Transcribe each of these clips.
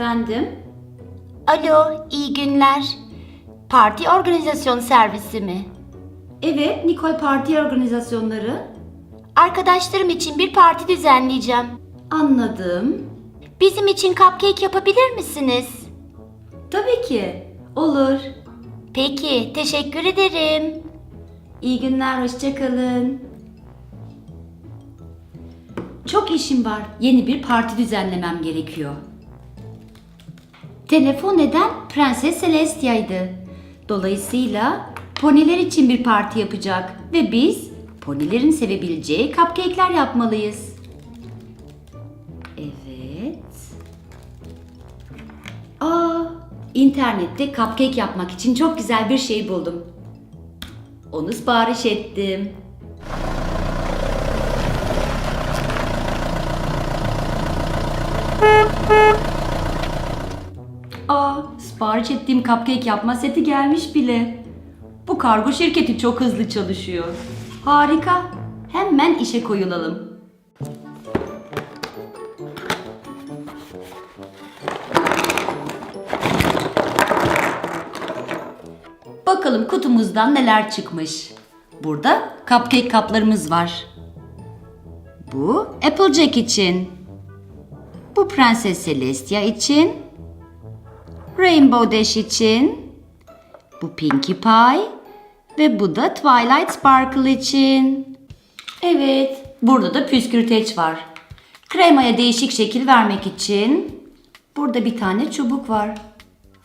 Efendim? Alo, iyi günler. Parti organizasyon servisi mi? Evet, Nikol Parti Organizasyonları. Arkadaşlarım için bir parti düzenleyeceğim. Anladım. Bizim için cupcake yapabilir misiniz? Tabii ki. Olur. Peki, teşekkür ederim. İyi günler, hoşçakalın. Çok işim var. Yeni bir parti düzenlemem gerekiyor. Telefon eden Prenses Celestia'ydı. Dolayısıyla poniler için bir parti yapacak ve biz ponilerin sevebileceği cupcake'ler yapmalıyız. Evet. Aa, internette cupcake yapmak için çok güzel bir şey buldum. Onu sipariş ettim. Sipariş ettiğim cupcake yapma seti gelmiş bile. Bu kargo şirketi çok hızlı çalışıyor. Harika. Hemen işe koyulalım. Bakalım kutumuzdan neler çıkmış. Burada cupcake kaplarımız var. Bu Applejack için. Bu Prenses Celestia için. Rainbow Dash için. Bu Pinkie Pie. Ve bu da Twilight Sparkle için. Evet, burada da püskürteç var. Kremaya değişik şekil vermek için burada bir tane çubuk var.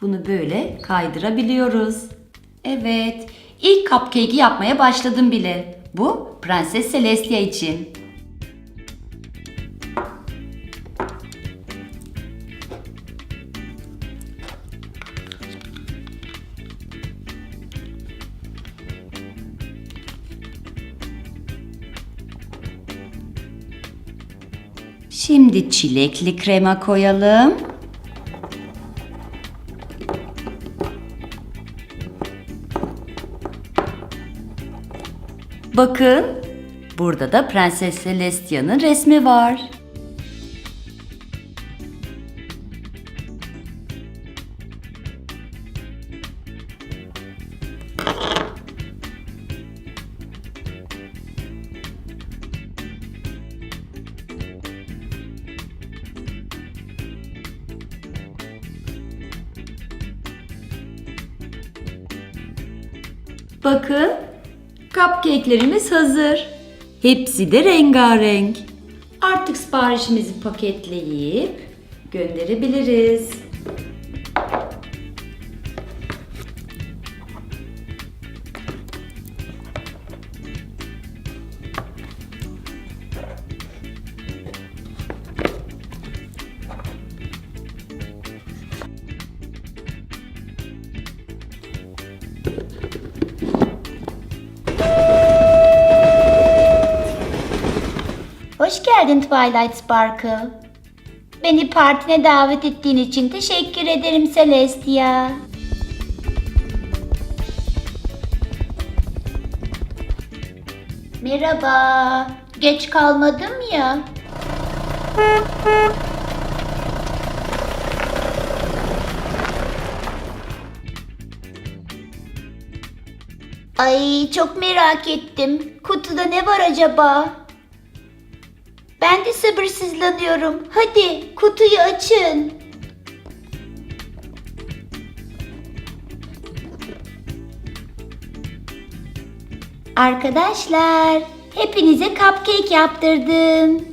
Bunu böyle kaydırabiliyoruz. Evet, ilk cupcake'i yapmaya başladım bile. Bu Prenses Celestia için. Şimdi çilekli krema koyalım. Bakın, burada da Prenses Celestia'nın resmi var. Bakın, cupcake'lerimiz hazır. Hepsi de rengarenk. Artık siparişimizi paketleyip gönderebiliriz. Geldin Twilight Sparkle. Beni partine davet ettiğin için teşekkür ederim Celestia. Merhaba. Geç kalmadım ya. Ay çok merak ettim. Kutuda ne var acaba? Ben de sabırsızlanıyorum. Hadi kutuyu açın. Arkadaşlar, hepinize cupcake yaptırdım.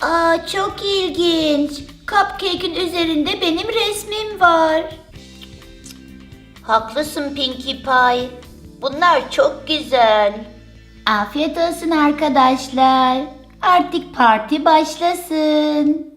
Aa çok ilginç. Cupcake'in üzerinde benim resmim var. Haklısın Pinkie Pie. Bunlar çok güzel. Afiyet olsun arkadaşlar. Artık parti başlasın.